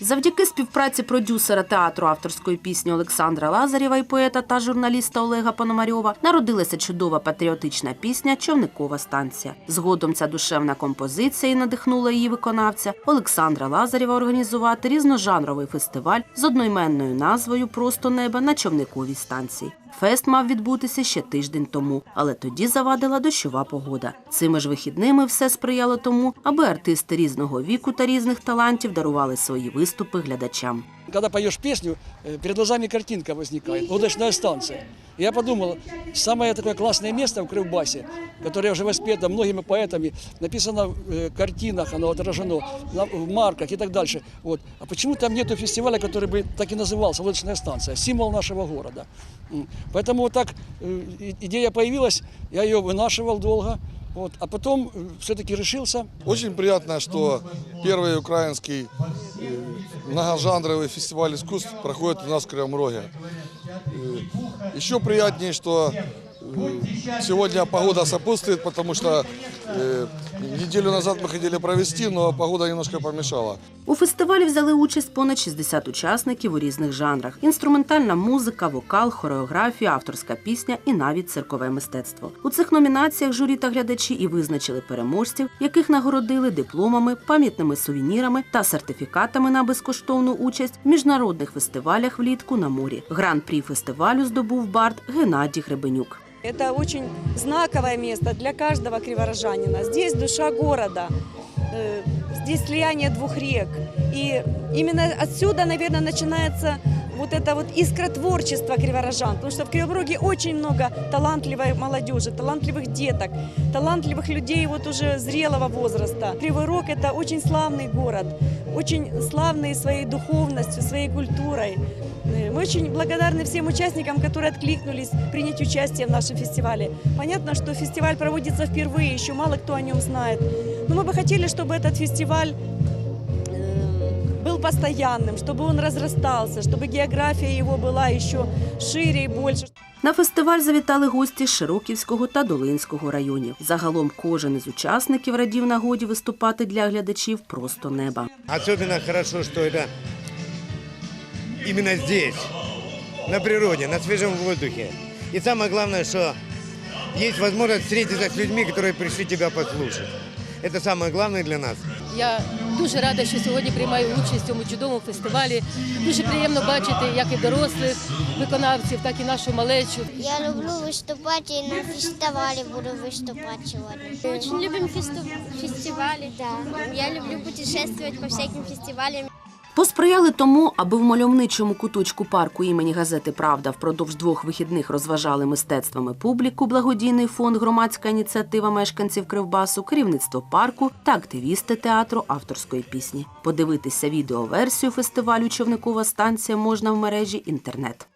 Завдяки співпраці продюсера театру авторської пісні Олександра Лазарєва і поета та журналіста Олега Пономарьова народилася чудова патріотична пісня Човникова станція. Згодом ця душевна композиція і надихнула її виконавця Олександра Лазарєва організувати різножанровий фестиваль з одноіменною назвою Просто неба на човниковій станції. Фест мав відбутися ще тиждень тому, але тоді завадила дощова погода. Цими ж вихідними все сприяло тому, аби артисти різного віку та різних талантів дарували свої виступи глядачам. Когда поешь песню, э, перед глазами картинка возникает, лодочная станция. И я подумал, самое такое классное место в Крывбасе, которое уже воспето многими поэтами, написано в э, картинах, оно отражено на- в марках и так дальше. Вот. А почему там нету фестиваля, который бы так и назывался, лодочная станция, символ нашего города? М. Поэтому вот так э, и- идея появилась, я ее вынашивал долго, вот. а потом все-таки решился, Очень приятно, что первый украинский э, многожанровый фестиваль искусств проходит у нас в Кривом Роге. Э, Еще приятнее, что э, сегодня погода сопутствует, потому что э, неделю назад мы хотели провести, но погода немножко помешала. У фестивалі взяли участь понад 60 учасників у різних жанрах: інструментальна музика, вокал, хореографія, авторська пісня і навіть циркове мистецтво. У цих номінаціях журі та глядачі і визначили переможців, яких нагородили дипломами, пам'ятними сувенірами та сертифікатами на безкоштовну участь в міжнародних фестивалях влітку на морі. Гран-прі фестивалю здобув бард Геннадій Гребенюк. Это очень знаковое место для каждого криворожанина. Здесь душа города, э, здесь слияние двух рек. И именно отсюда, наверное, начинается вот это вот искра творчества криворожан. Потому что в Кривом Роге очень много талантливой молодежи, талантливых деток, талантливых людей вот уже зрелого возраста. Кривой Рог – это очень славный город, очень славный своей духовностью, своей культурой. Э, Мы очень благодарны всем участникам, которые откликнулись принять участие в нашем фестивале. Понятно, что фестиваль проводится впервые, еще мало кто о нем знает. Но мы бы хотели, чтобы этот фестиваль был постоянным, чтобы он разрастался, чтобы география его была еще шире и больше. На фестиваль завітали гості з Широківського та Долинського районів. Загалом кожен із учасників радів нагоді виступати для глядачів просто неба. Особенно хорошо, что это именно здесь, на природе, на свежем воздухе. И самое главное, что есть возможность встретиться с людьми, которые пришли тебя послушать. Это самое главное для нас. Я дуже рада, що сьогодні приймаю участь в цьому чудовому фестивалі. Дуже приємно бачити як і дорослих виконавців, так і нашу малечу. Я люблю виступати і на фестивалі буду виступати сегодня. Очень любимо фестивалі. Да. Я люблю путешествувати по всяким фестивалям. Посприяли тому, аби в мальовничому куточку парку імені газети Правда впродовж двох вихідних розважали мистецтвами публіку, благодійний фонд громадська ініціатива мешканців Кривбасу, керівництво парку та активісти театру авторської пісні. Подивитися відеоверсію фестивалю Човникова станція можна в мережі інтернет.